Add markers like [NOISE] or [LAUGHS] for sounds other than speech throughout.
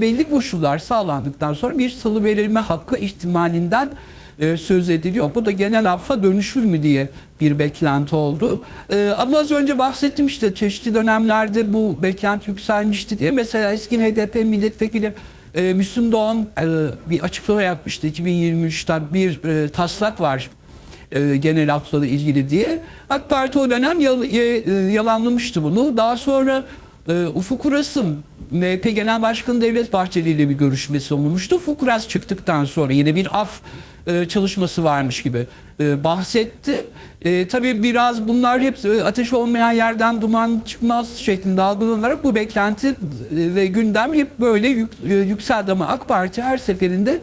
belli koşullar sağlandıktan sonra bir salı verilme hakkı ihtimalinden e, söz ediliyor. Bu da genel affa dönüşür mü diye bir beklenti oldu. E, ama az önce bahsettim işte çeşitli dönemlerde bu beklenti yükselmişti diye. Mesela eski HDP milletvekili e, Müslüm Doğan bir açıklama yapmıştı 2023'ten bir taslak var e, genel hafızla ilgili diye. AK Parti o dönem yal- yalanlamıştı bunu. Daha sonra Ufuk Uras'ın MHP Genel Başkanı Devlet Bahçeli ile bir görüşmesi olmuştu. Ufuk Uras çıktıktan sonra yine bir af e, çalışması varmış gibi e, bahsetti. E, tabii biraz bunlar hep e, ateş olmayan yerden duman çıkmaz şeklinde algılanarak bu beklenti ve gündem hep böyle yük, yükseldi ama AK Parti her seferinde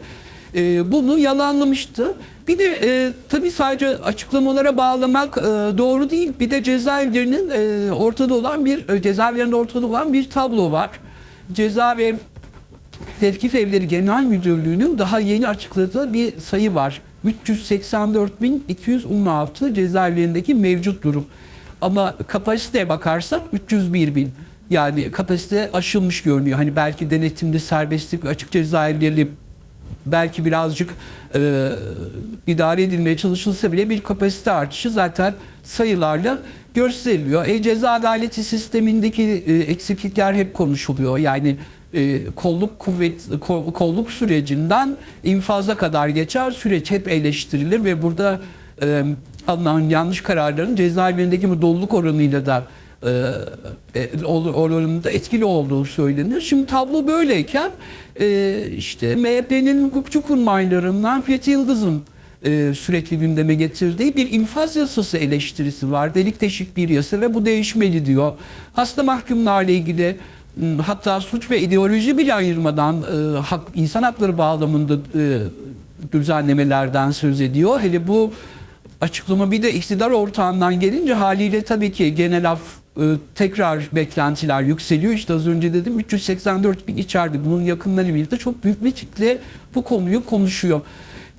e, bunu yalanlamıştı. Bir de e, tabii sadece açıklamalara bağlamak e, doğru değil. Bir de cezaevlerinin e, ortada olan bir e, cezaevlerinde ortada olan bir tablo var. Ceza ve Tevkif Evleri Genel Müdürlüğü'nün daha yeni açıkladığı bir sayı var. 384.216 cezaevlerindeki mevcut durum. Ama kapasiteye bakarsak 301 bin. Yani kapasite aşılmış görünüyor. Hani belki denetimli serbestlik açık cezaevleri belki birazcık e, idare edilmeye çalışılsa bile bir kapasite artışı zaten sayılarla gösteriliyor. E, ceza adaleti sistemindeki e, eksiklikler hep konuşuluyor. Yani e, kolluk kuvvet kol- kolluk sürecinden infaza kadar geçer süreç hep eleştirilir ve burada e, alınan yanlış kararların cezaevlerindeki bu doluluk oranıyla da e, e, oranında etkili olduğu söylenir. Şimdi tablo böyleyken e, işte MHP'nin hukukçu kurmaylarından Fethi Yıldız'ın e, sürekli gündeme getirdiği bir infaz yasası eleştirisi var. Delik deşik bir yasa ve bu değişmeli diyor. Hasta mahkumlarla ilgili hatta suç ve ideoloji bile ayırmadan e, hak, insan hakları bağlamında e, düzenlemelerden söz ediyor. Hele bu açıklama bir de iktidar ortağından gelince haliyle tabii ki genel af tekrar beklentiler yükseliyor. İşte az önce dedim 384 bin içeride. Bunun yakınları birlikte çok büyük bir kitle bu konuyu konuşuyor.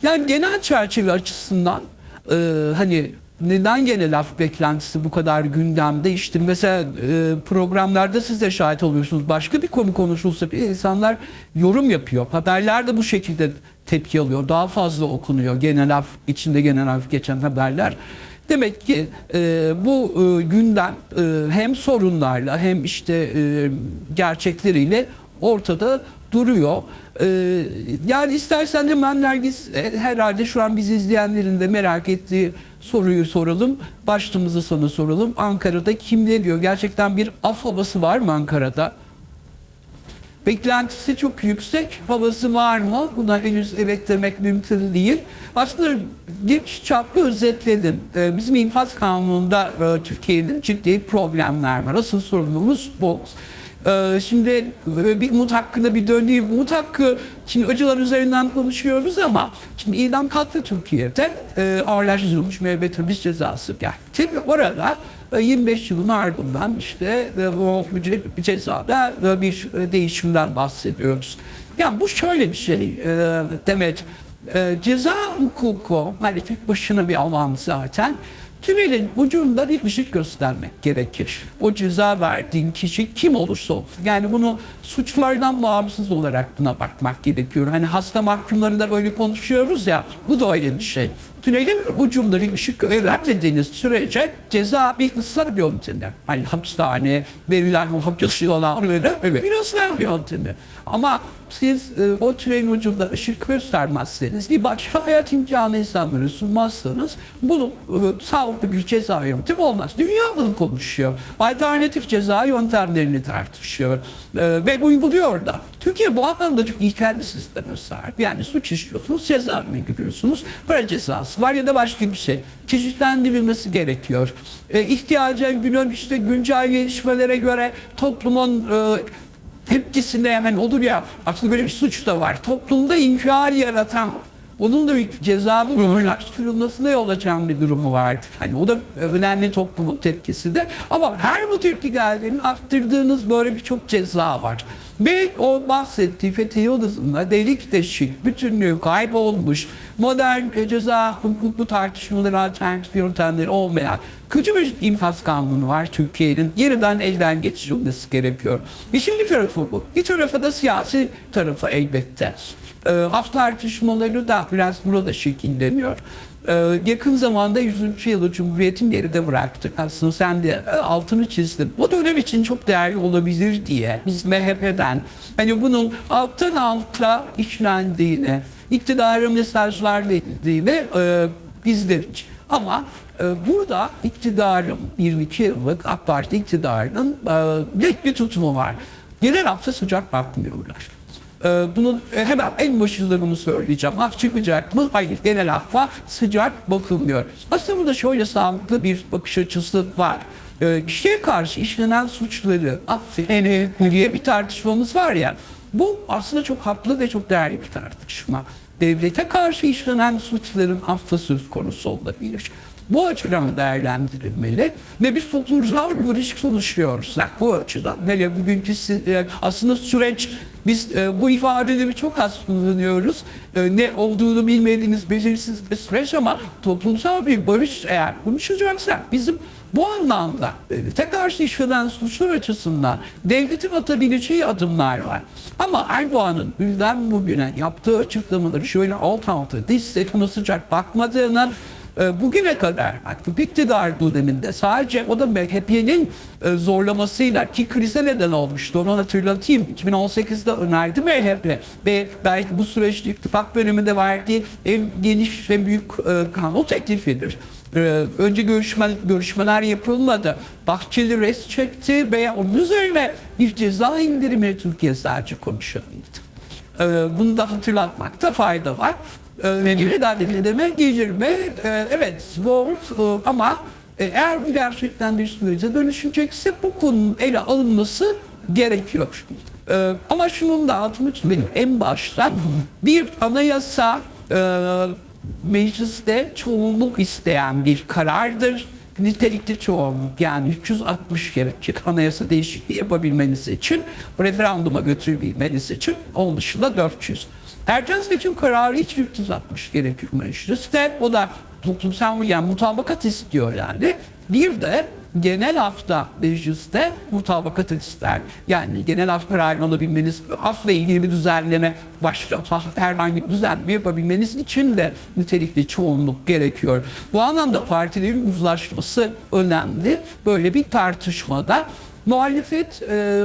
Yani genel çerçeve açısından e, hani neden genel af beklentisi bu kadar gündemde? İşte mesela e, programlarda siz de şahit oluyorsunuz. Başka bir konu konuşulsa bile insanlar yorum yapıyor. Haberler de bu şekilde tepki alıyor. Daha fazla okunuyor. Genel af, içinde genel af geçen haberler. Demek ki e, bu e, gündem e, hem sorunlarla hem işte e, gerçekleriyle ortada duruyor. E, yani istersen de ben Nergis e, herhalde şu an bizi izleyenlerin de merak ettiği soruyu soralım. Başlığımızı sana soralım. Ankara'da kim ne diyor? Gerçekten bir af var mı Ankara'da? Beklentisi çok yüksek. Havası var mı? Buna henüz evet demek mümkün değil. Aslında geniş çaplı özetledim. Ee, Bizim infaz kanununda e, Türkiye'nin ciddi problemler var. Asıl sorunumuz bu. Ee, Şimdi e, bir umut hakkında bir döneyim. Umut hakkı, şimdi acılar üzerinden konuşuyoruz ama şimdi idam kalktı Türkiye'de. E, ağırlaştırılmış müebbet hapis cezası geldi. Orada e, 25 yılın ardından işte e, bu cezada bir e, değişimden bahsediyoruz. Yani bu şöyle bir şey e, Demet. E, ceza hukuku hani tek başına bir alan zaten. Tünelin ucunda bir ışık göstermek gerekir. O ceza verdiğin kişi kim olursa olsun. Yani bunu suçlardan bağımsız olarak buna bakmak gerekiyor. Hani hasta mahkumlarında böyle konuşuyoruz ya, bu da öyle bir şey. Tünelin ucunda bir ışık vermediğiniz sürece ceza bir ısrar yöntemi. Hani hapishane, verilen o hapis yollarıyla öyle bir ısrar yöntemi. Ama siz e, o tünelin ucunda ışık göstermezseniz, bir başka hayat imkanı insanlara sunmazsanız bunun e, sağlıklı bir ceza yöntemi olmaz. Dünya bunu konuşuyor. Alternatif ceza yöntemlerini tartışıyor. E, ve uyguluyor da. Türkiye bu anlamda çok ilkel bir sisteme sahip. Yani suç işliyorsunuz, cezaevine giriyorsunuz. Para cezası var ya da başka bir şey. Çeşitlendirilmesi gerekiyor. E, ihtiyaca günün işte güncel gelişmelere göre toplumun e, tepkisinde hemen olur ya aslında böyle bir suç da var. Toplumda infial yaratan onun da bir cezalı durumlaştırılmasına yol açan bir durumu var. Hani o da önemli toplumun tepkisi de. Ama her bu tepki geldiğinde arttırdığınız böyle birçok ceza var. Ve o bahsettiği Fethi Yıldız'ında delik deşik, bütünlüğü kaybolmuş, modern e, ceza hukuku tartışmaları alternatif yöntemleri olmayan kötü bir infaz kanunu var Türkiye'nin. Yeniden elden geçirilmesi gerekiyor. İşin bir tarafı bu. Bir tarafı da siyasi tarafı elbette. E, af tartışmaları da biraz burada şekilleniyor. Ee, yakın zamanda 100. yılı Cumhuriyet'in geride bıraktık. Aslında sen de e, altını çizdin. O dönem için çok değerli olabilir diye biz MHP'den hani bunun alttan alta işlendiğini, iktidara mesajlar verildiğini e, bizledik. Ama e, burada iktidarın, 22 yıllık AK Parti iktidarının e, net bir tutumu var. Genel hafta sıcak bakmıyorlar. Ee, bunun e, hemen en başında bunu söyleyeceğim. Af çıkacak mı? Hayır. Genel affa sıcak bakılmıyor. Aslında burada şöyle sağlıklı bir bakış açısı var. Ee, kişiye karşı işlenen suçları affedeni diye bir tartışmamız var ya. Bu aslında çok haklı ve çok değerli bir tartışma. Devlete karşı işlenen suçların affı söz konusu olabilir. Bu açıdan değerlendirilmeli ve biz toplumsal bir ilişki oluşturuyorsak bu açıdan. Hele bugünkü e, aslında süreç biz e, bu ifadeleri çok az kullanıyoruz. E, ne olduğunu bilmediğimiz belirsiz bir süreç ama toplumsal bir barış eğer konuşacaksak bizim bu anlamda devlete karşı işlenen suçlar açısından devletin atabileceği adımlar var. Ama Erdoğan'ın günden bugüne yaptığı açıklamaları şöyle alt alta buna sıcak bakmadığından e, bugüne kadar artık iktidar döneminde sadece o da MHP'nin e, zorlamasıyla ki krize neden olmuştu onu hatırlatayım 2018'de önerdi MHP ve belki bu süreçte ittifak bölümünde verdiği en geniş ve büyük e, kanun teklifidir. E, önce görüşme, görüşmeler yapılmadı. Bahçeli res çekti ve onun üzerine bir ceza indirimi Türkiye sadece. Ee, bunu da hatırlatmakta fayda var. Ve yeniden dinleme, gelirme, e, evet zor e, ama e, eğer gerçekten bir sürece dönüşecekse bu konunun ele alınması gerekiyor. Ama şunun da altını çizeyim. En başta bir anayasa e, mecliste çoğunluk isteyen bir karardır. Nitelikli çoğunluk yani 360 gerekir anayasa değişikliği yapabilmeniz için referanduma götürebilmeniz için onun dışında 400. Erken seçim kararı için 360 gerekir mecliste. O da toplumsal yani mutabakat istiyor yani. Bir de genel hafta mecliste mutabakat ister. Yani genel af kararını alabilmeniz, afla ilgili bir düzenleme başta herhangi bir düzenleme yapabilmeniz için de nitelikli çoğunluk gerekiyor. Bu anlamda partilerin uzlaşması önemli. Böyle bir tartışmada muhalefet e,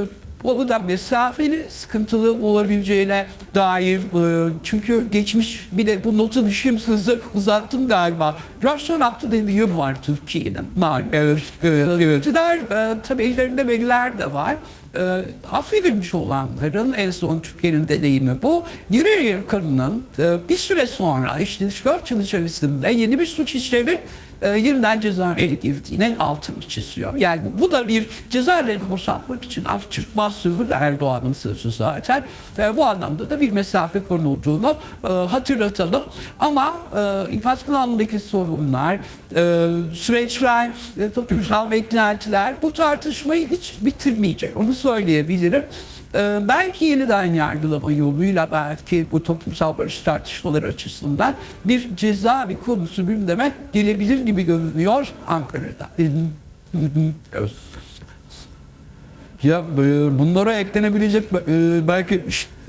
o da mesafeli sıkıntılı olabileceğine dair e, çünkü geçmiş bir de bu notu düşeyim hızlı uzattım galiba. Rasyon hattı dediğim var Türkiye'nin. Yöneticiler e, tabii ellerinde veriler de var. E, affedilmiş olanların en son Türkiye'nin deneyimi bu. Yine yakınının e, bir süre sonra işte 4 yıl içerisinde yeni bir suç işlemi e, yeniden cezaevine girdiğine altını çiziyor. Yani bu da bir cezaevlerini boşaltmak için af çıkmaz sözü Erdoğan'ın sözü zaten. Ve bu anlamda da bir mesafe konulduğunu e, hatırlatalım. Ama e, infaz kanunundaki sorunlar, e, süreçler, e, toplumsal beklentiler bu tartışmayı hiç bitirmeyecek. Onu söyleyebilirim. Ee, belki yeniden yargılama yoluyla belki bu toplumsal barış tartışmaları açısından bir ceza bir konusu gündeme gelebilir gibi görünüyor Ankara'da. Ya e, bunlara eklenebilecek e, belki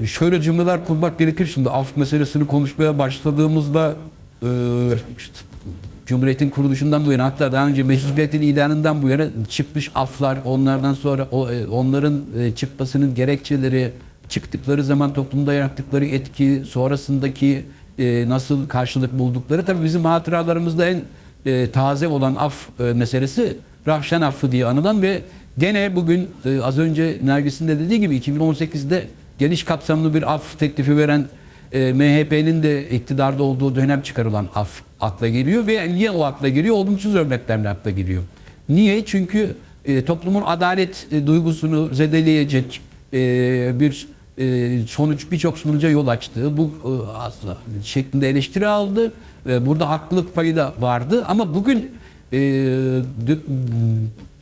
şöyle cümleler kurmak gerekir şimdi af meselesini konuşmaya başladığımızda e, işte, Cumhuriyet'in kuruluşundan bu yana hatta daha önce Meşrutiyetin ilanından bu yana çıkmış aflar onlardan sonra o, e, onların e, çıkmasının gerekçeleri çıktıkları zaman toplumda yarattıkları etki sonrasındaki e, nasıl karşılık buldukları tabii bizim hatıralarımızda en e, taze olan af e, meselesi Rahşan affı diye anılan ve gene bugün e, az önce Nergis'in de dediği gibi 2018'de geniş kapsamlı bir af teklifi veren e, MHP'nin de iktidarda olduğu dönem çıkarılan af akla geliyor ve niye o akla geliyor? Olumsuz örneklerle akla geliyor. Niye? Çünkü e, toplumun adalet e, duygusunu zedeleyecek e, bir e, sonuç birçok sonuca yol açtı. Bu e, aslında şeklinde eleştiri aldı. E, burada haklılık payı da vardı ama bugün e, dö-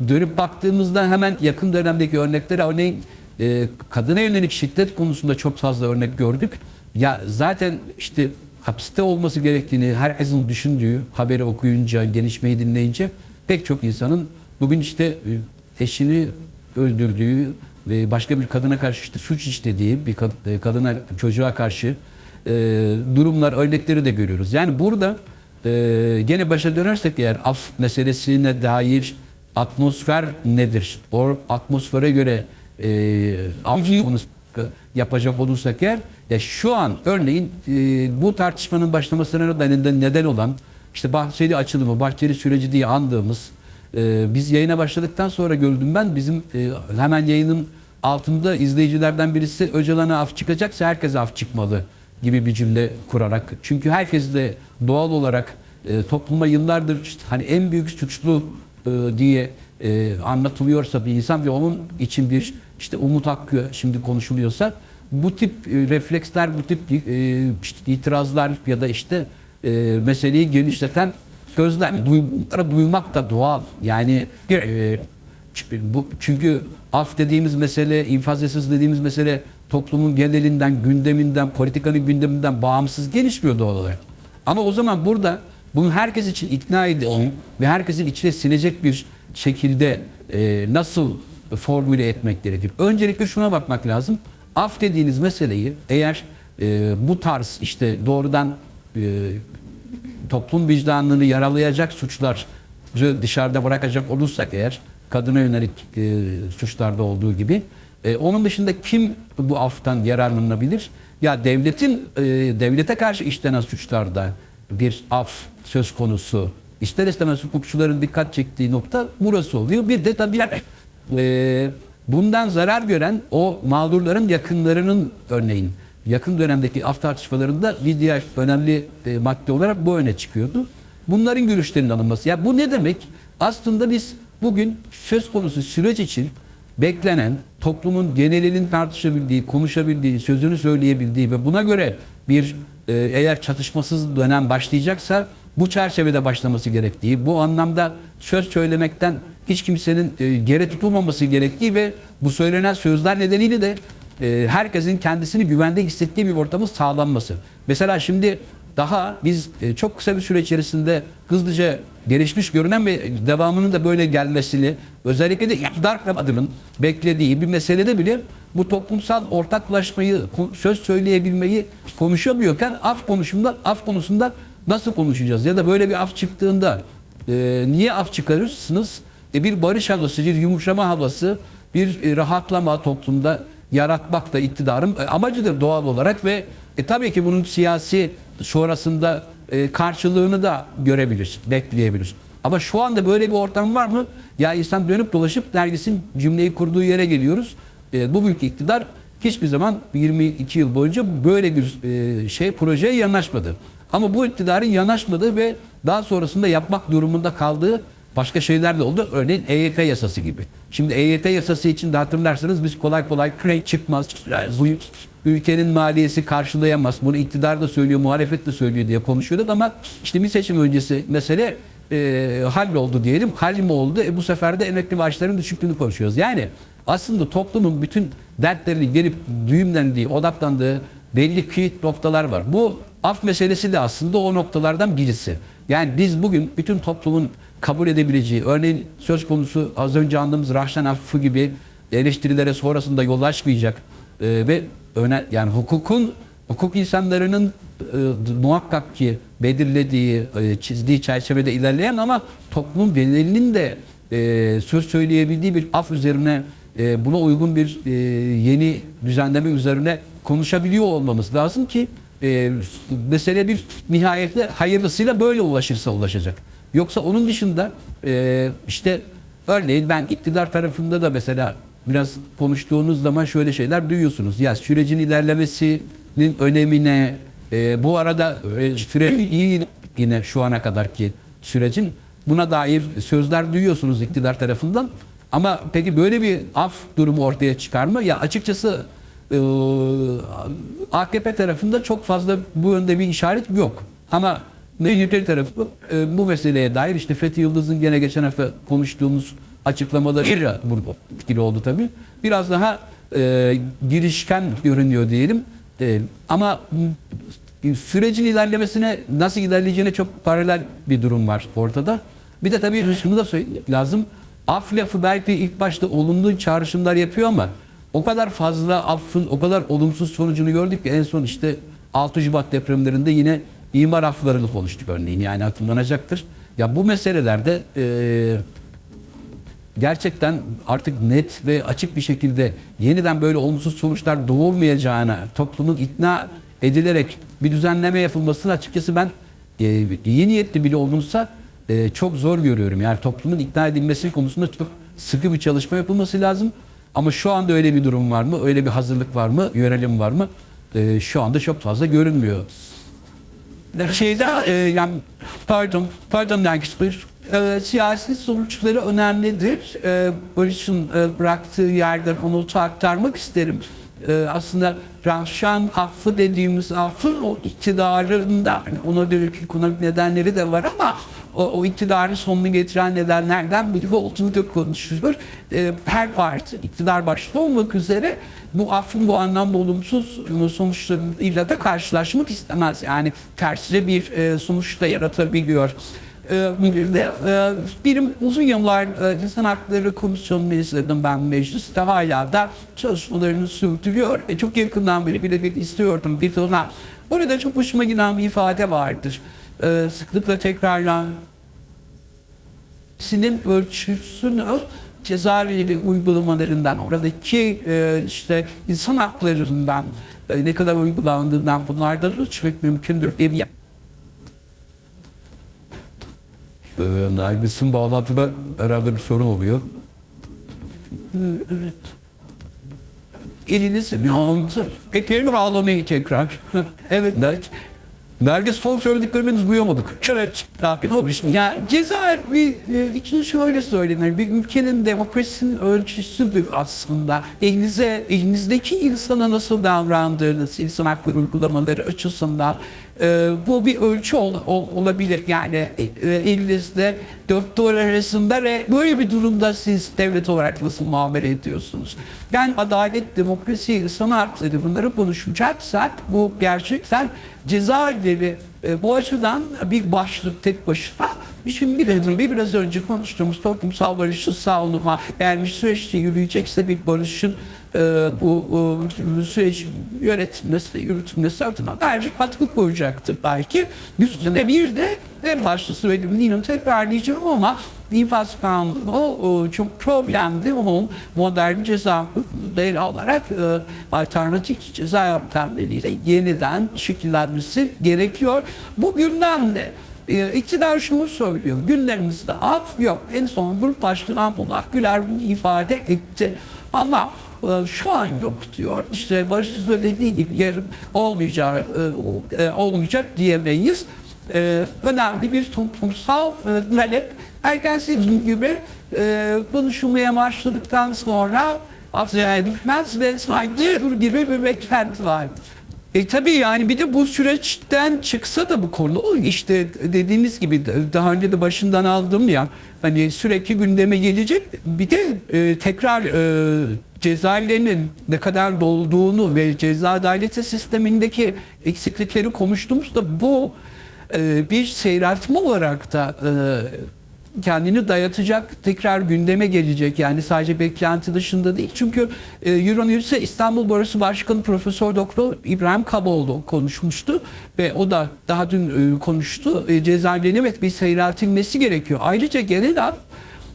dönüp baktığımızda hemen yakın dönemdeki örnekleri örneğin e, kadına yönelik şiddet konusunda çok fazla örnek gördük. Ya zaten işte hapiste olması gerektiğini herkesin düşündüğü haberi okuyunca, gelişmeyi dinleyince pek çok insanın bugün işte e, eşini öldürdüğü ve başka bir kadına karşı işte suç işlediği bir e, kadına çocuğa karşı e, durumlar örnekleri de görüyoruz. Yani burada e, gene başa dönersek eğer af meselesine dair atmosfer nedir? O atmosfere göre e, avcı konusu yapacak olursak eğer ya şu an örneğin e, bu tartışmanın başlamasına neden, olan işte Bahçeli açılımı, Bahçeli süreci diye andığımız e, biz yayına başladıktan sonra gördüm ben bizim e, hemen yayının altında izleyicilerden birisi Öcalan'a af çıkacaksa herkese af çıkmalı gibi bir cümle kurarak. Çünkü herkes de doğal olarak e, topluma yıllardır işte hani en büyük suçlu e, diye e, anlatılıyorsa bir insan ve onun için bir işte umut hakkı şimdi konuşuluyorsa bu tip e, refleksler, bu tip e, itirazlar ya da işte e, meseleyi genişleten sözler bunları duymak da doğal. Yani bu çünkü af dediğimiz mesele, infaz yasası dediğimiz mesele toplumun genelinden, gündeminden, politikanın gündeminden bağımsız gelişmiyor doğal olarak. Ama o zaman burada bunu herkes için ikna eden ve herkesin içine sinecek bir şekilde nasıl formüle etmek gerekir? Öncelikle şuna bakmak lazım. Af dediğiniz meseleyi eğer e, bu tarz işte doğrudan e, toplum vicdanını yaralayacak suçlar dışarıda bırakacak olursak eğer kadına yönelik e, suçlarda olduğu gibi e, onun dışında kim bu aftan yararlanabilir? Ya devletin e, devlete karşı işlenen suçlarda bir af söz konusu ister istemez hukukçuların dikkat çektiği nokta burası oluyor. Bir de tabii e, bundan zarar gören o mağdurların yakınlarının örneğin yakın dönemdeki af tartışmalarında diğer önemli e, madde olarak bu öne çıkıyordu. Bunların görüşlerinin alınması. Ya bu ne demek? Aslında biz bugün söz konusu süreç için beklenen toplumun genelinin tartışabildiği, konuşabildiği, sözünü söyleyebildiği ve buna göre bir e, eğer çatışmasız dönem başlayacaksa bu çerçevede başlaması gerektiği, bu anlamda söz söylemekten hiç kimsenin e, geri tutulmaması gerektiği ve bu söylenen sözler nedeniyle de e, herkesin kendisini güvende hissettiği bir ortamın sağlanması. Mesela şimdi daha biz e, çok kısa bir süre içerisinde hızlıca gelişmiş görünen ve devamının da böyle gelmesini özellikle de iktidar adının beklediği bir meselede bile bu toplumsal ortaklaşmayı, söz söyleyebilmeyi konuşamıyorken af konusunda af konusunda nasıl konuşacağız? Ya da böyle bir af çıktığında e, niye af çıkarırsınız? E, bir barış havası, bir yumuşama havası, bir e, rahatlama toplumda yaratmak da iktidarın e, amacıdır doğal olarak ve e, tabii ki bunun siyasi sonrasında e, karşılığını da görebilir, bekleyebilir. Ama şu anda böyle bir ortam var mı? Ya insan dönüp dolaşıp dergisin cümleyi kurduğu yere geliyoruz. E, bu büyük iktidar hiçbir zaman 22 yıl boyunca böyle bir e, şey projeye yanaşmadı. Ama bu iktidarın yanaşmadığı ve daha sonrasında yapmak durumunda kaldığı başka şeyler de oldu. Örneğin EYT yasası gibi. Şimdi EYT yasası için de hatırlarsanız biz kolay kolay kredi çıkmaz. Ülkenin maliyesi karşılayamaz. Bunu iktidar da söylüyor, muhalefet de söylüyor diye konuşuyorduk ama işte bir seçim öncesi mesele e, halloldu diyelim. Hal mi oldu? E, bu sefer de emekli maaşlarının düşüklüğünü konuşuyoruz. Yani aslında toplumun bütün dertlerini gelip düğümlendiği, odaklandığı belli ki noktalar var. Bu af meselesi de aslında o noktalardan birisi. Yani biz bugün bütün toplumun kabul edebileceği, örneğin söz konusu az önce andığımız Rahşan affı gibi eleştirilere sonrasında yol açmayacak e, ve öne, yani hukukun hukuk insanlarının e, muhakkak ki belirlediği, e, çizdiği çerçevede ilerleyen ama toplum genelinin de e, söz söyleyebildiği bir af üzerine e, buna uygun bir e, yeni düzenleme üzerine konuşabiliyor olmamız lazım ki e, mesele bir nihayette hayırlısıyla böyle ulaşırsa ulaşacak. Yoksa onun dışında e, işte örneğin ben iktidar tarafında da mesela biraz konuştuğunuz zaman şöyle şeyler duyuyorsunuz. Ya sürecin ilerlemesinin önemine e, bu arada e, süre iyi yine şu ana kadarki sürecin buna dair sözler duyuyorsunuz iktidar tarafından. Ama peki böyle bir af durumu ortaya çıkar mı? Ya açıkçası e, AKP tarafında çok fazla bu yönde bir işaret yok. Ama MHP tarafı e, bu meseleye dair işte Fethi Yıldız'ın gene geçen hafta konuştuğumuz açıklamalarıyla burada etkili oldu tabii. Biraz daha e, girişken görünüyor diyelim. E, ama sürecin ilerlemesine nasıl ilerleyeceğine çok paralel bir durum var ortada. Bir de tabii şunu da söylemek lazım. Af lafı belki ilk başta olumlu çağrışımlar yapıyor ama o kadar fazla affın, o kadar olumsuz sonucunu gördük ki en son işte 6 Şubat depremlerinde yine imar aflarını konuştuk örneğin yani hatırlanacaktır. Ya bu meselelerde eee gerçekten artık net ve açık bir şekilde yeniden böyle olumsuz sonuçlar doğurmayacağına toplumun ikna edilerek bir düzenleme yapılmasını açıkçası ben e, iyi niyetli bile olunsa e, çok zor görüyorum. Yani toplumun ikna edilmesi konusunda çok sıkı bir çalışma yapılması lazım. Ama şu anda öyle bir durum var mı? Öyle bir hazırlık var mı? Yönelim var mı? E, şu anda çok fazla görünmüyor. Şeyde e, yani pardon, pardon Nankisper, e, siyasi sonuçları önemlidir. E, Barış'ın e, bıraktığı yerden onu aktarmak isterim. E, aslında Rahşan affı dediğimiz affın o iktidarında, yani ona dönük ekonomik nedenleri de var ama o, o iktidarın sonunu getiren nedenlerden biri olduğunu da konuşulur. E, her parti, iktidar başta olmak üzere bu affın bu anlamda olumsuz sonuçlarıyla da karşılaşmak istemez. Yani tersine bir e, sonuç da yaratabiliyor. E, e, benim uzun yıllar e, insan hakları komisyonunu izledim ben mecliste hala da çalışmalarını sürdürüyor ve çok yakından beri bile bile istiyordum bir dönem. Orada çok hoşuma giden bir ifade vardır. E, sıklıkla tekrarlanan sinin ölçüsünü cezaevi uygulamalarından, oradaki e, işte insan haklarından e, ne kadar uygulandığından bunlardan ölçmek mümkündür diye bir ee, Nergis'in bağlantıda herhalde bir sorun oluyor. Evet. Eliniz yandı. Eklerim ağlamayı tekrar. [LAUGHS] evet. Nergis son söylediklerimizi duyamadık. Evet. Olmuş? Ya Cezayir bir e, için şöyle söylenir. Bir ülkenin demokrasinin ölçüsüdür aslında. Elinize, elinizdeki insana nasıl davrandığınız, insan hakları uygulamaları açısından e, bu bir ölçü ol, ol- olabilir. Yani e, elinizde dört duvar arasında ve böyle bir durumda siz devlet olarak nasıl muamele ediyorsunuz? Yani adalet, demokrasi, insan hakları bunları konuşacaksak bu gerçekten cezaevleri e, bu açıdan bir başlık tek başına. Şimdi biraz, bir biraz önce konuştuğumuz toplumsal barışın sağlanma yani bir süreçte yürüyecekse bir barışın e, bu, bu süreç yönetilmesi, yürütülmesi adına bence katkı koyacaktır belki. Üstüne bir de en başta söylediğim yine tekrarlayacağım ama infaz kanunu o, o çok problemli onun modern ceza hukukları olarak e, alternatif ceza yöntemleriyle yeniden şekillenmesi gerekiyor. Bu gündemde e, iktidar şunu söylüyor. Günlerimizde af yok. En son grup başkanı Abdullah Güler bunu ifade etti. Ama e, şu an yok diyor. İşte Barış'ın söylediği gibi yarın olmayacak, e, e, olmayacak diyemeyiz. Önemli bir toplumsal talep. Dediğim gibi konuşulmaya başladıktan sonra Asya'ya düşmez ve sanki gibi bir beklenti var. E tabii yani bir de bu süreçten çıksa da bu konu işte dediğiniz gibi daha önce de başından aldım ya hani sürekli gündeme gelecek. Bir de e, tekrar e, cezaevlerinin ne kadar dolduğunu ve ceza adaleti sistemindeki eksiklikleri konuştuğumuzda bu e, bir seyreltme olarak da e, kendini dayatacak, tekrar gündeme gelecek. Yani sadece beklenti dışında değil. Çünkü e, Euronews'e İstanbul Barosu Başkanı Profesör Doktor İbrahim Kaboğlu konuşmuştu ve o da daha dün e, konuştu. E, cezaevlerinin evet bir seyreltilmesi gerekiyor. Ayrıca genel af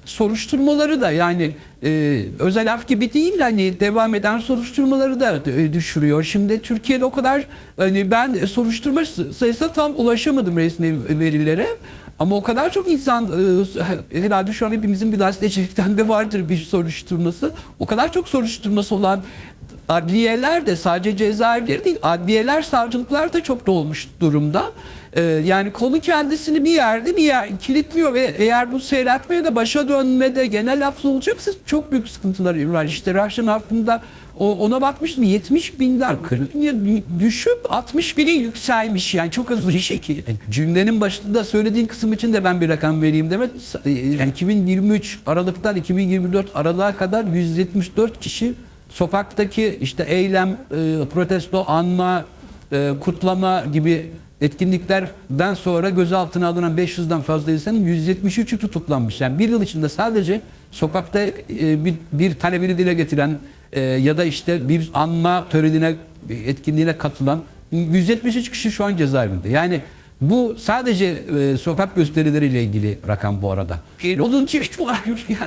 soruşturmaları da yani e, özel af gibi değil hani devam eden soruşturmaları da e, düşürüyor. Şimdi Türkiye'de o kadar hani ben soruşturma sayısına tam ulaşamadım resmi verilere. Ama o kadar çok insan e, herhalde şu an hepimizin bir gazetecilikten de vardır bir soruşturması. O kadar çok soruşturması olan adliyeler de sadece cezaevleri değil, adliyeler, savcılıklar da çok dolmuş durumda. Ee, yani konu kendisini bir yerde bir yer kilitliyor ve eğer bu seyretmeye de başa dönmede genel hafıza olacaksa çok büyük sıkıntılar var. İşte Raşen hakkında o, ona bakmıştım 70 binden 40 bin düşüp 60 bine yükselmiş yani çok hızlı bir şekilde. Cümlenin başında söylediğin kısım için de ben bir rakam vereyim demek. Yani 2023 Aralık'tan 2024 Aralık'a kadar 174 kişi sokaktaki işte eylem, e, protesto, anma, e, kutlama gibi etkinliklerden sonra gözaltına alınan 500'den fazla insanın 173'ü tutuklanmış. Yani bir yıl içinde sadece sokakta e, bir, bir talebini dile getiren e, ya da işte bir anma törenine, etkinliğine katılan 173 kişi şu an cezaevinde. Yani bu sadece e, sokak gösterileriyle ilgili rakam bu arada. Onun için hiç var.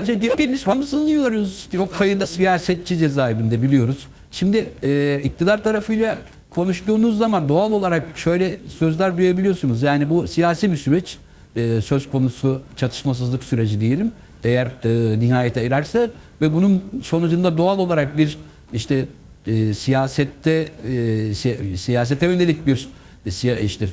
Yani diyor, biriniz var sanıyoruz. Yok sayıda siyasetçi cezaevinde biliyoruz. Şimdi e, iktidar tarafıyla konuştuğunuz zaman doğal olarak şöyle sözler duyabiliyorsunuz. Yani bu siyasi bir süreç e, söz konusu çatışmasızlık süreci diyelim. Eğer e, nihayete ererse ve bunun sonucunda doğal olarak bir işte e, siyasette e, si- siyasete yönelik bir e, siya- işte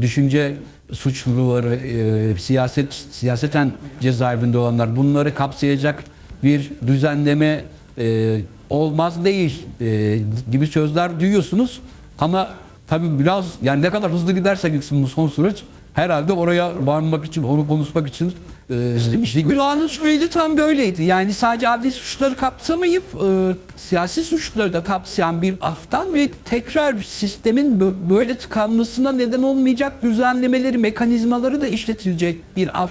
düşünce suçluları, e, siyaset siyaseten cezaevinde olanlar bunları kapsayacak bir düzenleme e, olmaz değil e, gibi sözler duyuyorsunuz. Ama tabii biraz yani ne kadar hızlı giderse gitsin bu son süreç herhalde oraya varmak için, onu konuşmak için e, işte Gülhan'ın tam böyleydi. Yani sadece adli suçları kapsamayıp e, siyasi suçları da kapsayan bir aftan ve tekrar sistemin bö- böyle tıkanmasına neden olmayacak düzenlemeleri, mekanizmaları da işletilecek bir af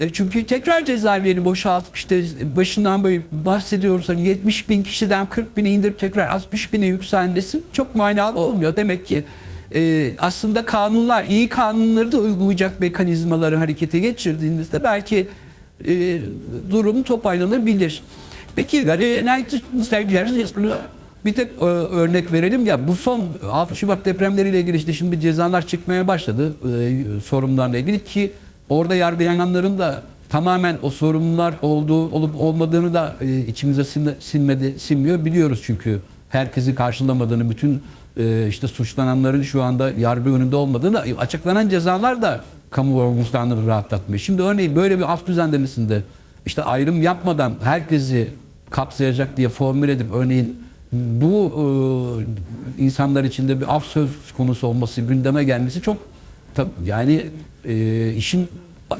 e, Çünkü tekrar cezaevlerini boşaltıp işte başından böyle bahsediyoruz hani 70 bin kişiden 40 bine indirip tekrar 60 bine yükselmesi çok manalı olmuyor. Demek ki e, aslında kanunlar, iyi kanunları da uygulayacak mekanizmaları harekete geçirdiğinizde belki e, durum toparlanabilir. Peki genel sergiler bir tek e, örnek verelim ya bu son 6 Şubat depremleriyle ilgili işte şimdi cezalar çıkmaya başladı e, sorunlarla ilgili ki orada yargılananların da tamamen o sorunlar olduğu olup olmadığını da e, içimize sinme, sinmedi, sinmiyor biliyoruz çünkü herkesi karşılamadığını bütün e, işte suçlananların şu anda yargı önünde olmadığını açıklanan cezalar da kamu vicdanını rahatlatmıyor. Şimdi örneğin böyle bir af düzenlemesinde işte ayrım yapmadan herkesi kapsayacak diye formüle edip örneğin bu e, insanlar içinde bir af söz konusu olması, gündeme gelmesi çok tab- yani e, işin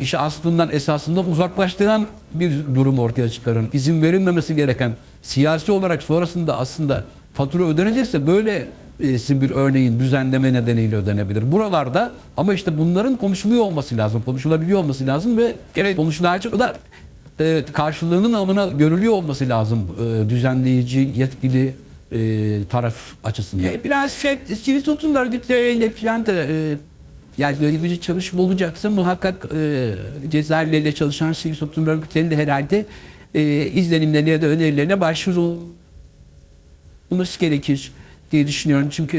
işi aslından esasından uzaklaştıran bir durum ortaya çıkarın. İzin verilmemesi gereken siyasi olarak sonrasında aslında fatura ödenecekse böyle e, bir örneğin düzenleme nedeniyle ödenebilir. Buralarda ama işte bunların konuşuluyor olması lazım, konuşulabiliyor olması lazım ve gerek konuşulacak da e, karşılığının alına görülüyor olması lazım e, düzenleyici yetkili e, taraf açısından. Biraz şey, sivil toplum örgütleriyle falan da e, yani böyle bir çalışma olacaksa muhakkak e, cezaevleriyle çalışan sivil toplum örgütlerinin de herhalde e, izlenimlerine ya da önerilerine başvurulması gerekir diye düşünüyorum. Çünkü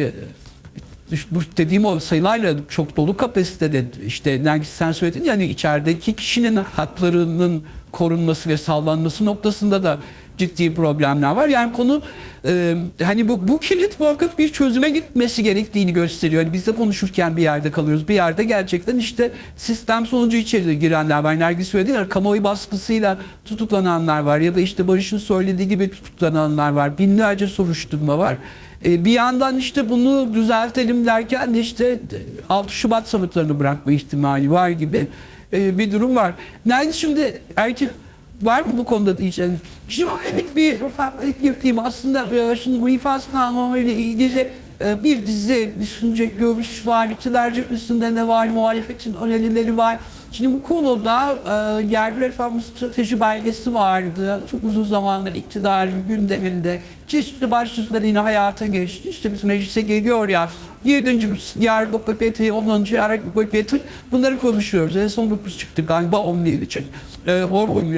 e, bu dediğim o sayılarla çok dolu kapasitede işte Nergis sen söyledin yani içerideki kişinin haklarının korunması ve sağlanması noktasında da ciddi problemler var. Yani konu e, hani bu, bu kilit muhakkak bir çözüme gitmesi gerektiğini gösteriyor. Yani biz de konuşurken bir yerde kalıyoruz. Bir yerde gerçekten işte sistem sonucu içeri girenler var. Nergis söyledi ya kamuoyu baskısıyla tutuklananlar var ya da işte Barış'ın söylediği gibi tutuklananlar var. Binlerce soruşturma var. E, bir yandan işte bunu düzeltelim derken de işte 6 Şubat sanıklarını bırakma ihtimali var gibi e, bir durum var. Nergis şimdi erkek var mı bu konuda diyeceğim. Şimdi bir yapayım. Aslında e, şimdi bu kanunu ile ilgili bir dizi düşünce görüş var. İktidarcı üstünde ne var? Muhalefetin önerileri var. Şimdi bu konuda e, yerli reform strateji belgesi vardı. Çok uzun zamandır iktidar gündeminde. Çeşitli başlıkları yine hayata geçti. İşte biz meclise geliyor ya. 7. yargı PPT, 10. yargı PPT bunları konuşuyoruz. En son 9 çıktı galiba 11 için. E, hormon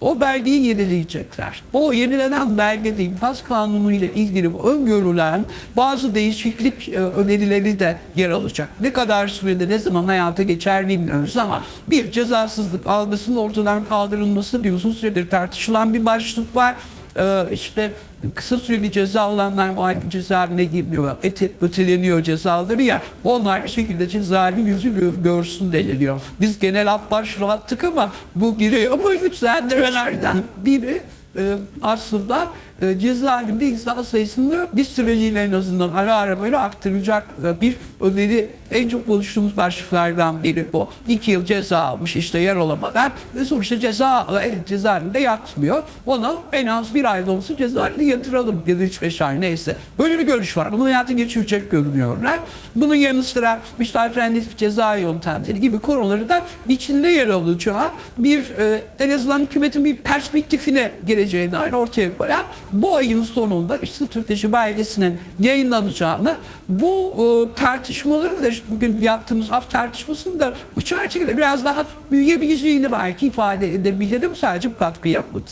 o belgeyi yenileyecekler. O yenilenen belgede infaz kanunu ile ilgili öngörülen bazı değişiklik e, önerileri de yer alacak. Ne kadar sürede ne zaman hayata geçer bilmiyoruz ama bir cezasızlık algısının ortadan kaldırılması bir uzun süredir tartışılan bir başlık var. Ee, işte kısa süreli ceza alanlar var cezaevine girmiyor. Eti öteleniyor cezaları ya. Onlar bir şekilde cezaevi yüzü gö- görsün deniliyor. Biz genel af başlattık ama bu giriyor ama güçlendirenlerden biri e, aslında e, cezaevinde insan sayısını bir süreliğine en azından ara ara böyle arttıracak e, bir öneri en çok konuştuğumuz başlıklardan biri bu. İki yıl ceza almış işte yer olamadan ve sonuçta ceza evet, cezaevinde yatmıyor. Ona en az bir ayda olsa cezaevinde yatıralım ya da üç beş ay neyse. Böyle bir görüş var. Bunu hayatı geçirecek görünüyorlar. Bunun yanı sıra işte alternatif ceza yöntemleri gibi konuları da içinde yer alacağı bir e, en azından hükümetin bir perspektifine geleceğine dair ortaya koyan bu ayın sonunda işte Dışı belgesinin yayınlanacağını bu e, tartışmaları da bugün yaptığımız af tartışmasını da bu çerçevede biraz daha büyüyebileceğini belki ifade edebilirim. Sadece bu katkı yapmak.